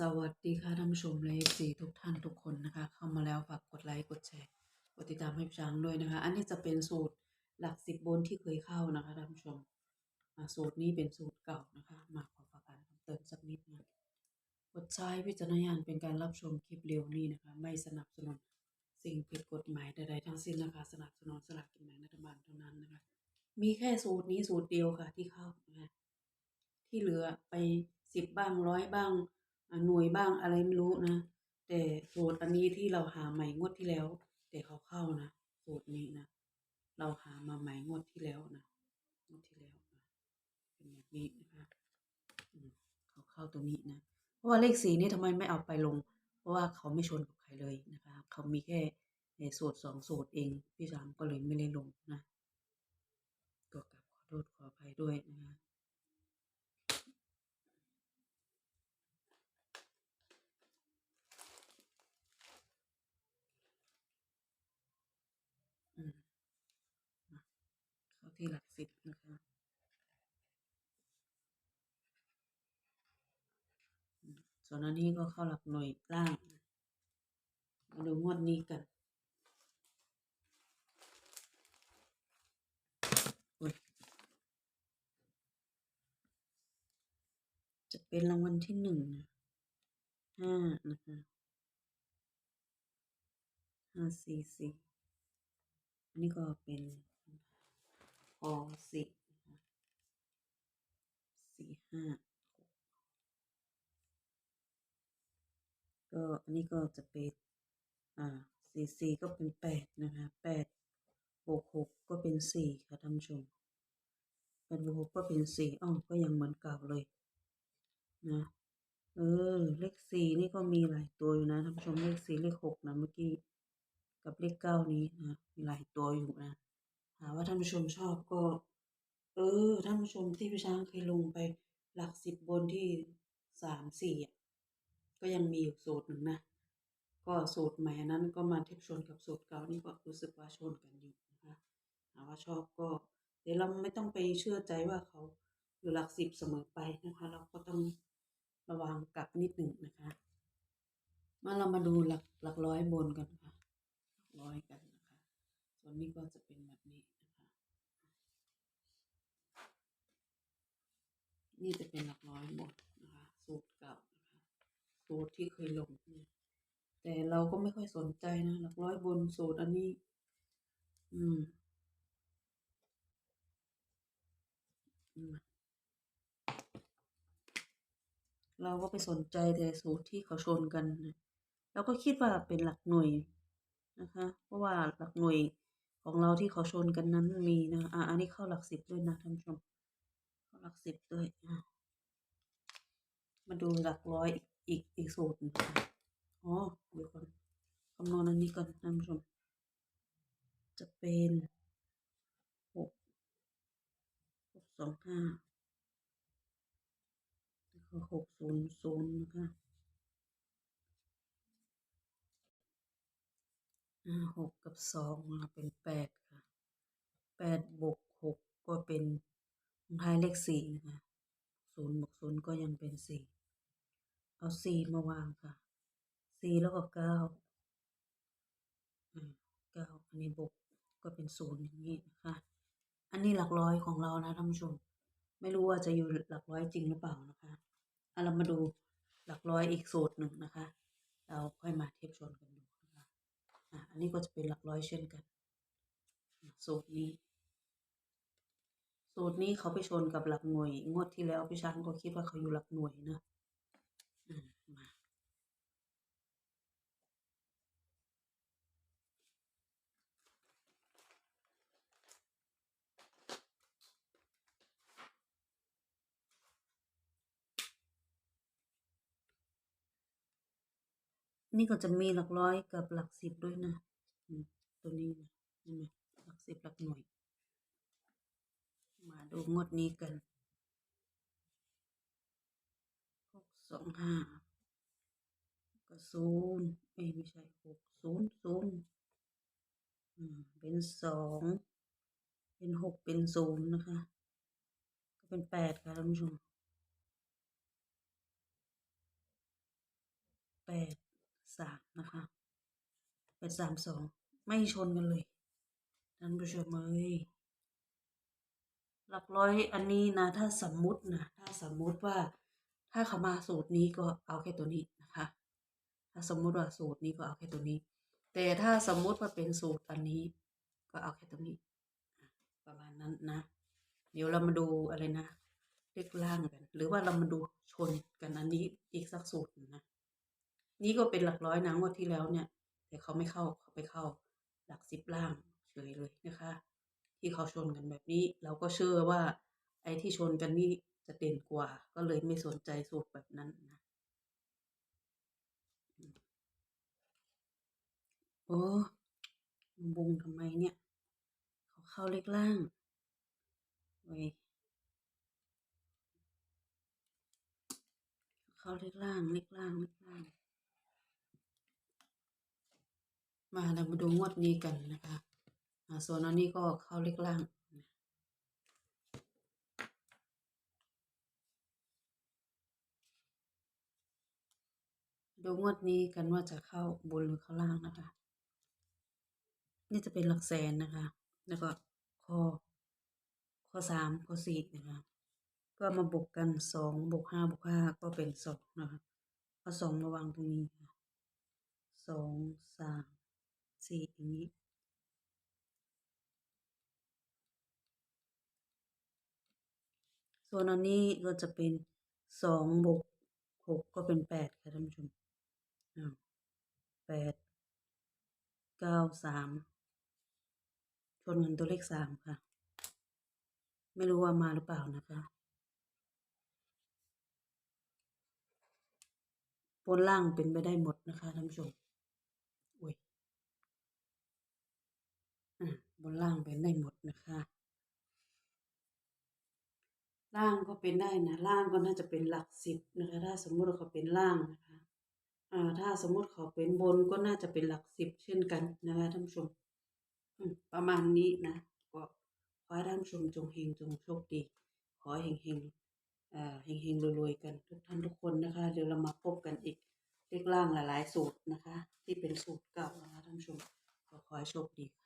สวัสดีค่ะท่านผู้ชมและ FC ทุกท่านทุกคนนะคะ เข้ามาแล้วฝากกดไลค์กดแชร์กดติดตามให้พี่ช้างด้วยนะคะ อันนี้จะเป็นสูตรหลักสิบบนที่เคยเข้านะคะท่านผู้ชมอ่าสูตรนี้เป็นสูตรเก่านะคะ มาขอฝากการเติมสักนิดนะกดใช้วิจารณญาณเป็นการรับชมคลิปเร็วนี้นะคะ ไม่สนับสนุนสิ่งผิดกฎหมายใดๆทั้งสิ้นนะคะสนับสนุนสลากกินแบ่งรัฐบาลเท่านั้นนะคะ มีแค่สูตรนี้สูตรเดียวค่ะที่เข้านะคะที่เหลือไปสิบบ้างร้อยบ้าง หน่วยบ้างอะไรไม่รู้นะ แต่สูตรอันนี้ที่เราหาใหม่งวดที่แล้ว แต่เขาเข้านะสูตรนี้นะเราหามาใหม่งวดที่แล้วนะงวดที่แล้วนะเป็นแบบนี้นะคะเขาเข้าตัวนี้นะเพราะว่าเลขสีนี่ทำไมไม่เอาไปลง เพราะว่าเขาไม่ชนกับใครเลยนะคะ เขามีแค่ในสูตรสองสูตรเองพี่สามก็เลยไม่ได้ลงนะก็กลับขอโทษขออภัยด้วยนะคะ อืมมาเข้า ที่หลักสิบนะคะส่วนอันนี้ก็เข้าหลักหน่วยล่างมาดูงวดนี้กันจะเป็นรางวัลที่หนึ่งห้านะคะห้าสี่สี่อันนี้ก็เป็น อสี่สี่ห้าก็อันนี้ก็จะเป็นอ่าสี่สี่ก็เป็นแปดนะคะแปดบวกหกก็เป็นสี่ค่ะท่านผู้ชมแปดบวกหกก็เป็นสี่อ้อก็ยังเหมือนเก่าเลยนะเออเลขสี่นี่ก็มีหลายตัวอยู่นะท่านผู้ชมเลขสี่เลขหกนะเมื่อกี้กับเลขเก้านี้นะมีหลายตัวอยู่นะ หาว่าท่านผู้ชมชอบก็ เออ ท่านผู้ชมที่พี่ช้างเคยลงไปหลักสิบบนที่สามสี่อะก็ยังมีอยู่สูตรหนึ่งนะ ก็สูตรใหม่นั้นก็มาเทียบชนกับสูตรเก่านี่ก็รู้สึกว่าชนกันอยู่นะคะถาว่าชอบก็ เดี๋ยวเราไม่ต้องไปเชื่อใจว่าเขาอยู่หลักสิบเสมอไปนะคะ เราก็ต้องระวังกลับนิดหนึ่งนะคะมาเรามาดูหลักหลักร้อยบนกันค่ะหลักร้อยกันนะคะ ส่วนนี้ก็จะเป็นแบบนี้ นี่จะเป็นหลักร้อยบนนะคะสูตรเก่านะคะสูตรที่เคยลงเนี่ยแต่เราก็ไม่ค่อยสนใจนะ หลักร้อยบนสูตรอันนี้อืมอืมเราก็ไปสนใจแต่สูตรที่เขาชนกันนะเราก็คิดว่าเป็นหลักหน่วยนะคะ เพราะว่าหลักหน่วยของเราที่เขาชนกันนั้นมีนะอะอันนี้เข้าหลักสิบด้วยนะท่านผู้ชม หลักสิบด้วยมาดูหลักร้อยอีกอีกสูตรหนึ่งค่ะอ๋อเดี๋ยวก่อนคำนวณอันนี้ก่อนท่านผู้ชม จะเป็นหกหกสองห้าแล้วก็หกศูนย์ศูนย์นะคะหกกับสองมาเป็นแปดค่ะแปดบวกหกก็เป็น ท้ายเลขสี่นะคะศูนย์บวกศูนย์ก็ยังเป็นสี่เอาสี่มาวางค่ะสี่แล้วก็เก้าอ่าเก้าอันนี้บวกก็เป็นศูนย์อย่างนี้นะคะอันนี้หลักร้อยของเรานะท่านผู้ชม ไม่รู้ว่าจะอยู่หลักร้อยจริงหรือเปล่านะคะเอาเรามาดูหลักร้อยอีกสูตรหนึ่งนะคะ เราค่อยมาเทียบชนกันดูนะคะอะอันนี้ก็จะเป็นหลักร้อยเช่นกันสูตรนี้ สูตรนี้เขาไปชนกับหลักหน่วย งวดที่แล้วพี่ช้างก็คิดว่าเขาอยู่หลักหน่วยนะอะมานี่ก็จะมีหลักร้อยกับหลักสิบด้วยนะ ตัวนี้นะเห็นไหมหลักสิบหลักหน่วย มาดูงวดนี้กันหกสองห้าก็ศูนย์เอ้ไม่ใช่หกศูนย์ศูนย์อืมเป็นสองเป็นหกเป็นศูนย์นะคะ ก็เป็นแปดค่ะท่านผู้ชมแปดสามนะคะแปดสามสองไม่ชนกันเลยท่านผู้ชมเอ้ย หลักร้อยอันนี้นะถ้าสมมุตินะถ้าสมมุติว่าถ้าเขามาสูตรนี้ก็เอาแค่ตัวนี้นะคะ ถ้าสมมุติว่าสูตรนี้ก็เอาแค่ตัวนี้ แต่ถ้าสมมุติว่าเป็นสูตรอันนี้ ก็เอาแค่ตัวนี้ ประมาณนั้นนะ เดี๋ยวเรามาดูอะไรนะเลขล่างกัน หรือว่าเรามาดูชนกันอันนี้อีกสักสูตรหนึ่งนะนี่ก็เป็นหลักร้อยนะงวดที่แล้วเนี่ย แต่เขาไม่เข้าเขาไปเข้าหลักสิบล่างเฉยเลยนะคะ ที่เขาชนกันแบบนี้ เราก็เชื่อว่า ไอ้ที่ชนกันนี่จะเด่นกว่า ก็เลยไม่สนใจสูตรแบบนั้นนะโอ้บุงทำไมเนี่ย เขาเข้าเลขล่างเว้ยเข้าเลขล่างเลขล่างเลขล่าง มาเรามาดูงวดนี้กันนะคะ ส่วนอันนี้ก็เข้าเลขล่างดูงวดนี้กันว่าจะเข้าบนหรือเข้าล่างนะคะ นี่จะเป็นหลักแสนนะคะ แล้วก็ข้อข้อสามข้อสี่นะคะ ก็มาบวกกันสองบวกห้าบวกห้าก็เป็นสองนะคะเอาสองมาวางตรงนี้สองสามสี่อย่างนี้ ส่วนอันนี้ก็จะเป็นสองบวกหกก็เป็นแปดค่ะท่านผู้ชมแปดเก้าสามชนกันตัวเลขสามค่ะ ไม่รู้ว่ามาหรือเปล่านะคะบนล่างเป็นไปได้หมดนะคะท่านผู้ชมอุ้ยบนล่างเป็นได้หมดนะคะ ล่างก็เป็นได้นะล่างก็น่าจะเป็นหลักสิบนะคะถ้าสมมุติว่าเขาเป็นล่างนะคะอ่าถ้าสมมุติเขาเป็นบนก็น่าจะเป็นหลักสิบเช่นกันนะคะท่านผู้ชมประมาณนี้นะก็ขอให้ท่านผู้ชมจงเฮงจงโชคดี ขอเฮงเฮงอ่าเฮงเฮงรวยๆกันทุกท่านทุกคนนะคะเดี๋ยวเรามาพบกันอีกเลขล่างหลายๆสูตรนะคะ ที่เป็นสูตรเก่านะคะท่านผู้ชมก็ขอให้โชคดีค่ะ